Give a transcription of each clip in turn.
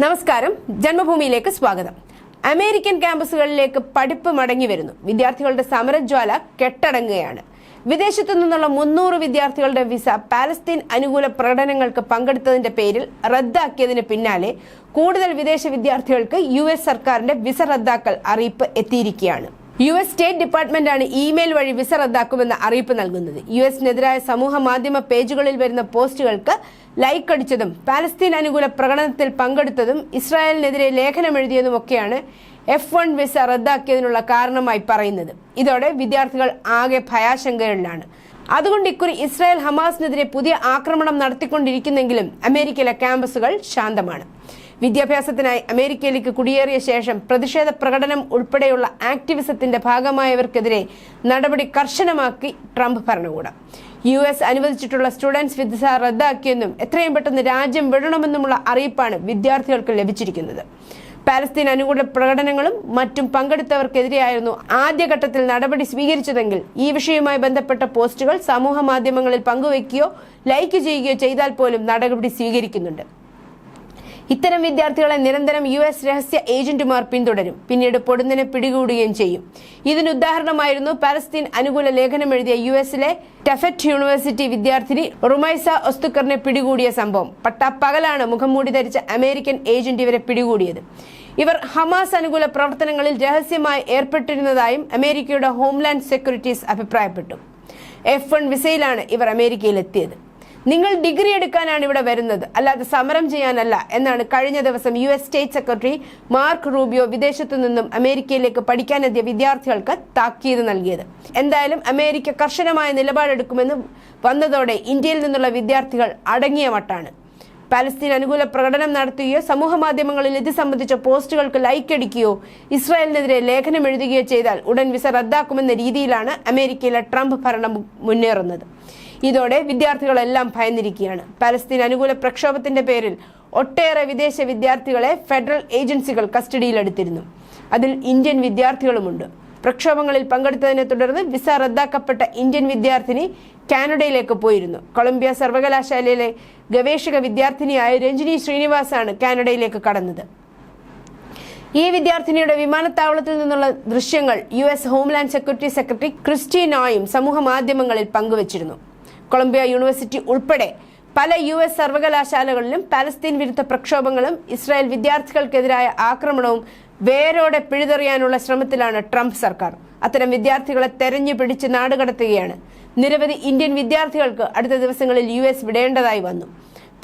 നമസ്കാരം. ജന്മഭൂമിയിലേക്ക് സ്വാഗതം. അമേരിക്കൻ ക്യാമ്പസുകളിലേക്ക് പഠിപ്പ് മടങ്ങി വരുന്നു. വിദ്യാർത്ഥികളുടെ സമരജ്വാല കെട്ടടങ്ങുകയാണ്. വിദേശത്തു നിന്നുള്ള മുന്നൂറ് വിദ്യാർത്ഥികളുടെ വിസ പാലസ്തീൻ അനുകൂല പ്രകടനങ്ങൾക്ക് പങ്കെടുത്തതിന്റെ പേരിൽ റദ്ദാക്കിയതിന് പിന്നാലെ കൂടുതൽ വിദേശ വിദ്യാർത്ഥികൾക്ക് യു സർക്കാരിന്റെ വിസ റദ്ദാക്കൽ അറിയിപ്പ് എത്തിയിരിക്കുകയാണ്. യു എസ് സ്റ്റേറ്റ് ഡിപ്പാർട്ട്മെന്റാണ് ഇമെയിൽ വഴി വിസ റദ്ദാക്കുമെന്ന അറിയിപ്പ് നൽകുന്നത്. യു എസിനെതിരായ സമൂഹ മാധ്യമ പേജുകളിൽ വരുന്ന പോസ്റ്റുകൾക്ക് ലൈക്ക് അടിച്ചതും പാലസ്തീൻ അനുകൂല പ്രകടനത്തിൽ പങ്കെടുത്തതും ഇസ്രായേലിനെതിരെ ലേഖനം എഴുതിയതുമൊക്കെയാണ് എഫ് വൺ വിസ റദ്ദാക്കിയതിനുള്ള കാരണമായി പറയുന്നത്. ഇതോടെ വിദ്യാർത്ഥികൾ ആകെ ഭയാശങ്കകളിലാണ്. അതുകൊണ്ട് ഇക്കുറി ഇസ്രായേൽ ഹമാസിനെതിരെ പുതിയ ആക്രമണം നടത്തിക്കൊണ്ടിരിക്കുന്നെങ്കിലും അമേരിക്കയിലെ ക്യാമ്പസുകൾ ശാന്തമാണ്. വിദ്യാഭ്യാസത്തിനായി അമേരിക്കയിലേക്ക് കുടിയേറിയ ശേഷം പ്രതിഷേധ പ്രകടനം ഉൾപ്പെടെയുള്ള ആക്ടിവിസത്തിന്റെ ഭാഗമായവർക്കെതിരെ നടപടി കർശനമാക്കി ട്രംപ് ഭരണകൂടം. യു എസ് അനുവദിച്ചിട്ടുള്ള സ്റ്റുഡൻസ് വിസ റദ്ദാക്കിയെന്നും എത്രയും പെട്ടെന്ന് രാജ്യം വിടണമെന്നുമുള്ള അറിയിപ്പാണ് വിദ്യാർത്ഥികൾക്ക് ലഭിച്ചിരിക്കുന്നത്. പാലസ്തീൻ അനുകൂല പ്രകടനങ്ങളും മറ്റും പങ്കെടുത്തവർക്കെതിരെയായിരുന്നു ആദ്യഘട്ടത്തിൽ നടപടി സ്വീകരിച്ചതെങ്കിൽ ഈ വിഷയവുമായി ബന്ധപ്പെട്ട പോസ്റ്റുകൾ സമൂഹ മാധ്യമങ്ങളിൽ പങ്കുവയ്ക്കുകയോ ലൈക്ക് ചെയ്യുകയോ ചെയ്താൽ പോലും നടപടി സ്വീകരിക്കുന്നുണ്ട്. ഇത്തരം വിദ്യാർത്ഥികളെ നിരന്തരം യു എസ് രഹസ്യ ഏജന്റുമാർ പിന്തുടരും. പിന്നീട് പൊടുന്നിനെ പിടികൂടുകയും ചെയ്യും. ഇതിന് ഉദാഹരണമായിരുന്നു പാലസ്തീൻ അനുകൂല ലേഖനം എഴുതിയ യു എസിലെ ടഫറ്റ് യൂണിവേഴ്സിറ്റി വിദ്യാർത്ഥിനി റുമൈസ ഒസ്തുക്കറിനെ പിടികൂടിയ സംഭവം. പട്ടാപ്പകലാണ് മുഖംമൂടി ധരിച്ച അമേരിക്കൻ ഏജന്റ് ഇവരെ പിടികൂടിയത്. ഇവർ ഹമാസ് അനുകൂല പ്രവർത്തനങ്ങളിൽ രഹസ്യമായി ഏർപ്പെട്ടിരുന്നതായും അമേരിക്കയുടെ ഹോംലാൻഡ് സെക്യൂരിറ്റീസ് അഭിപ്രായപ്പെട്ടു. എഫ് വൺ വിസയിലാണ് ഇവർ അമേരിക്കയിലെത്തിയത്. നിങ്ങൾ ഡിഗ്രി എടുക്കാനാണ് ഇവിടെ വരുന്നത്. അല്ലാതെ സമരം ചെയ്യാനല്ല എന്നാണ് കഴിഞ്ഞ ദിവസം U S State Secretary Mark Rubio വിദേശത്തു നിന്നും അമേരിക്കയിലേക്ക് പഠിക്കാനെത്തിയ വിദ്യാർത്ഥികൾക്ക് താക്കീത് നൽകിയത്. എന്തായാലും അമേരിക്ക കർശനമായ നിലപാടെടുക്കുമെന്ന് വന്നതോടെ ഇന്ത്യയിൽ നിന്നുള്ള വിദ്യാർത്ഥികൾ അടങ്ങിയ മട്ടാണ്. പാലസ്തീൻ അനുകൂല പ്രകടനം നടത്തുകയോ സമൂഹ മാധ്യമങ്ങളിൽ ഇത് സംബന്ധിച്ച പോസ്റ്റുകൾക്ക് ലൈക്ക് അടിക്കുകയോ ഇസ്രായേലിനെതിരെ ലേഖനം എഴുതുകയോ ചെയ്താൽ ഉടൻ വിസ റദ്ദാക്കുമെന്ന രീതിയിലാണ് അമേരിക്കയിലെ ട്രംപ് ഭരണം മുന്നേറുന്നത്. ഇതോടെ വിദ്യാർത്ഥികളെല്ലാം ഭയന്നിരിക്കുകയാണ്. പലസ്തീൻ അനുകൂല പ്രക്ഷോഭത്തിന്റെ പേരിൽ ഒട്ടേറെ വിദേശ വിദ്യാർത്ഥികളെ ഫെഡറൽ ഏജൻസികൾ കസ്റ്റഡിയിലെടുത്തിരുന്നു. അതിൽ ഇന്ത്യൻ വിദ്യാർത്ഥികളുമുണ്ട്. പ്രക്ഷോഭങ്ങളിൽ പങ്കെടുത്തതിനെ തുടർന്ന് വിസ റദ്ദാക്കപ്പെട്ട ഇന്ത്യൻ വിദ്യാർത്ഥിനി കാനഡയിലേക്ക് പോയിരുന്നു. കൊളംബിയ സർവകലാശാലയിലെ ഗവേഷക വിദ്യാർത്ഥിനിയായ രഞ്ജിനി ശ്രീനിവാസാണ് കാനഡയിലേക്ക് കടന്നത്. ഈ വിദ്യാർത്ഥിനിയുടെ വിമാനത്താവളത്തിൽ നിന്നുള്ള ദൃശ്യങ്ങൾ U S homeland security secretary Kristi നോയും സമൂഹ മാധ്യമങ്ങളിൽ പങ്കുവച്ചിരുന്നു. കൊളംബിയ യൂണിവേഴ്സിറ്റി ഉൾപ്പെടെ പല യു എസ് സർവകലാശാലകളിലും പാലസ്തീൻ വിരുദ്ധ പ്രക്ഷോഭങ്ങളും ഇസ്രായേൽ വിദ്യാർത്ഥികൾക്കെതിരായ ആക്രമണവും വേരോടെ പിഴുതെറിയാനുള്ള ശ്രമത്തിലാണ് ട്രംപ് സർക്കാർ. അത്തരം വിദ്യാർത്ഥികളെ തെരഞ്ഞു പിടിച്ച് നാടുകടത്തുകയാണ് നിരവധി ഇന്ത്യൻ വിദ്യാർത്ഥികൾക്ക് അടുത്ത ദിവസങ്ങളിൽ യു എസ് വിടേണ്ടതായി വന്നു.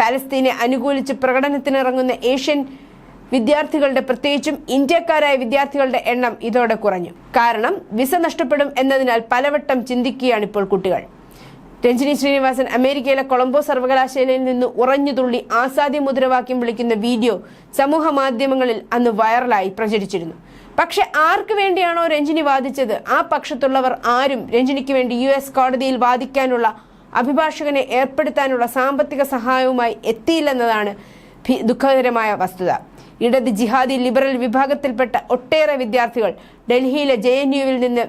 പാലസ്തീനെ അനുകൂലിച്ച് പ്രകടനത്തിനിറങ്ങുന്ന ഏഷ്യൻ വിദ്യാർത്ഥികളുടെ പ്രത്യേകിച്ചും ഇന്ത്യക്കാരായ വിദ്യാർത്ഥികളുടെ എണ്ണം ഇതോടെ കുറഞ്ഞു. കാരണം വിസ നഷ്ടപ്പെടും എന്നതിനാൽ പലവട്ടം ചിന്തിക്കുകയാണ് ഇപ്പോൾ കുട്ടികൾ. രഞ്ജിനി ശ്രീനിവാസൻ അമേരിക്കയിലെ കൊളംബോ സർവകലാശാലയിൽ നിന്ന് ഉറഞ്ഞുതുള്ളി ആസാദി മുദ്രാവാക്യം വിളിക്കുന്ന വീഡിയോ സമൂഹ മാധ്യമങ്ങളിൽ അന്ന് വൈറലായി പ്രചരിച്ചിരുന്നു. പക്ഷെ ആർക്ക് വേണ്ടിയാണോ രഞ്ജിനി വാദിച്ചത്? ആ പക്ഷത്തുള്ളവർ ആരും രഞ്ജിനിക്ക് വേണ്ടി യു എസ് കോടതിയിൽ വാദിക്കാനുള്ള അഭിഭാഷകനെ ഏർപ്പെടുത്താനുള്ള സാമ്പത്തിക സഹായവുമായി എത്തിയില്ലെന്നതാണ് ദുഃഖകരമായ വസ്തുത. ഇടത് ജിഹാദി ലിബറൽ വിഭാഗത്തിൽപ്പെട്ട ഒട്ടേറെ വിദ്യാർത്ഥികൾ ഡൽഹിയിലെ ജെ എൻ യുവിൽ നിന്ന്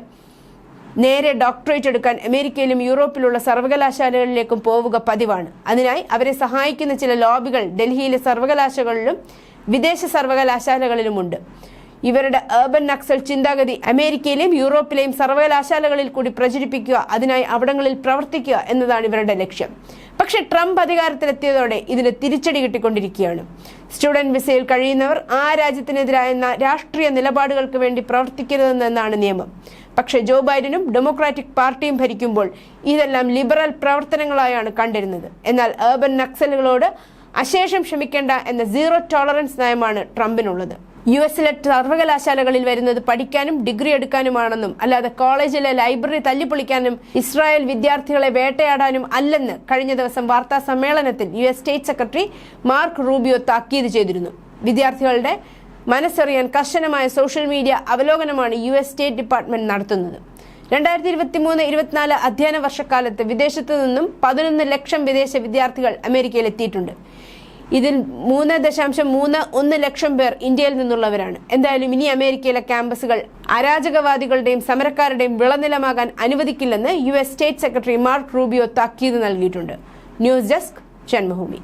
നേരെ ഡോക്ടറേറ്റ് എടുക്കാൻ അമേരിക്കയിലും യൂറോപ്പിലുള്ള സർവകലാശാലകളിലേക്കും പോവുക പതിവാണ്. അതിനായി അവരെ സഹായിക്കുന്ന ചില ലോബികൾ ഡൽഹിയിലെ സർവകലാശാലകളിലും വിദേശ സർവകലാശാലകളിലുമുണ്ട്. ഇവരുടെ ഏർബൻ നക്സൽ ചിന്താഗതി അമേരിക്കയിലെയും യൂറോപ്പിലെയും സർവകലാശാലകളിൽ കൂടി പ്രചരിപ്പിക്കുക അതിനായി അവിടങ്ങളിൽ പ്രവർത്തിക്കുക എന്നതാണ് ഇവരുടെ ലക്ഷ്യം. പക്ഷെ ട്രംപ് അധികാരത്തിലെത്തിയതോടെ ഇതിന് തിരിച്ചടി കിട്ടിക്കൊണ്ടിരിക്കുകയാണ്. സ്റ്റുഡന്റ് വിസയിൽ കഴിയുന്നവർ ആ രാജ്യത്തിനെതിരായ രാഷ്ട്രീയ നിലപാടുകൾക്ക് വേണ്ടി പ്രവർത്തിക്കരുതെന്നാണ് നിയമം. പക്ഷേ ജോ ബൈഡനും ഡെമോക്രാറ്റിക് പാർട്ടിയും ഭരിക്കുമ്പോൾ ഇതെല്ലാം ലിബറൽ പ്രവർത്തനങ്ങളായാണ് കണ്ടിരുന്നത്. എന്നാൽ ഏർബൻ നക്സലുകളോട് അശേഷം ക്ഷമിക്കേണ്ട എന്ന സീറോ ടോളറൻസ് നയമാണ് ട്രംപിനുള്ളത്. യു എസിലെ സർവകലാശാലകളിൽ വരുന്നത് പഠിക്കാനും ഡിഗ്രി എടുക്കാനുമാണെന്നും അല്ലാതെ കോളേജിലെ ലൈബ്രറി തല്ലിപ്പൊളിക്കാനും ഇസ്രായേൽ വിദ്യാർത്ഥികളെ വേട്ടയാടാനും അല്ലെന്ന് കഴിഞ്ഞ ദിവസം വാർത്താ സമ്മേളനത്തിൽ U S State Secretary Mark Rubio താക്കീത് ചെയ്തിരുന്നു. വിദ്യാർത്ഥികളുടെ മനസ്സറിയാൻ കർശനമായ സോഷ്യൽ മീഡിയ അവലോകനമാണ് യു എസ് സ്റ്റേറ്റ് ഡിപ്പാർട്ട്മെന്റ് നടത്തുന്നത്. രണ്ടായിരത്തി ഇരുപത്തി മൂന്ന് ഇരുപത്തിനാല് അധ്യയന വർഷക്കാലത്ത് വിദേശത്തു നിന്നും പതിനൊന്ന് ലക്ഷം വിദേശ വിദ്യാർത്ഥികൾ അമേരിക്കയിൽ എത്തിയിട്ടുണ്ട് ഇതിൽ മൂന്ന് ദശാംശം മൂന്ന് ഒന്ന് ലക്ഷം പേർ ഇന്ത്യയിൽ നിന്നുള്ളവരാണ്. എന്തായാലും ഇനി അമേരിക്കയിലെ ക്യാമ്പസുകൾ അരാജകവാദികളുടെയും സമരക്കാരുടെയും വിളനിലമാകാൻ അനുവദിക്കില്ലെന്ന് U S State Secretary Mark Rubio താക്കീത് നൽകിയിട്ടുണ്ട്. News desk Janmabhumi.